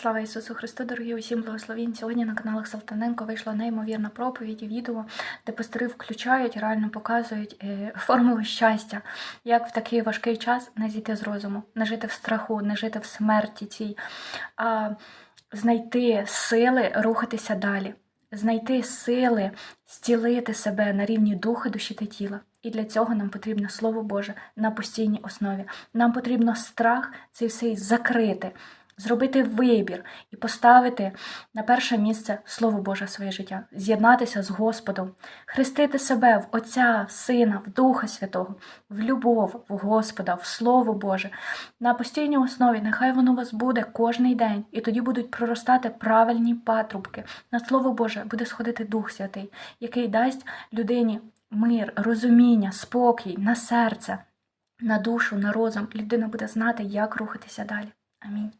Слава Ісусу Христу, дорогі усім благословінь. Сьогодні на каналах Салтаненко вийшла неймовірна проповідь, і відео, де пастори включають, реально показують е, формулу щастя, як в такий важкий час не зійти з розуму, не жити в страху, не жити в смерті цій, а знайти сили рухатися далі, знайти сили зцілити себе на рівні духа, душі та тіла. І для цього нам потрібно Слово Боже на постійній основі. Нам потрібно страх цей всей закрити, зробити вибір і поставити на перше місце Слово Боже своє життя, з'єднатися з Господом, хрестити себе в Отця, в Сина, в Духа Святого, в любов, в Господа, в Слово Боже. На постійній основі нехай воно вас буде кожний день, і тоді будуть проростати правильні патрубки. На Слово Боже буде сходити Дух Святий, який дасть людині мир, розуміння, спокій на серце, на душу, на розум. Людина буде знати, як рухатися далі. Амінь.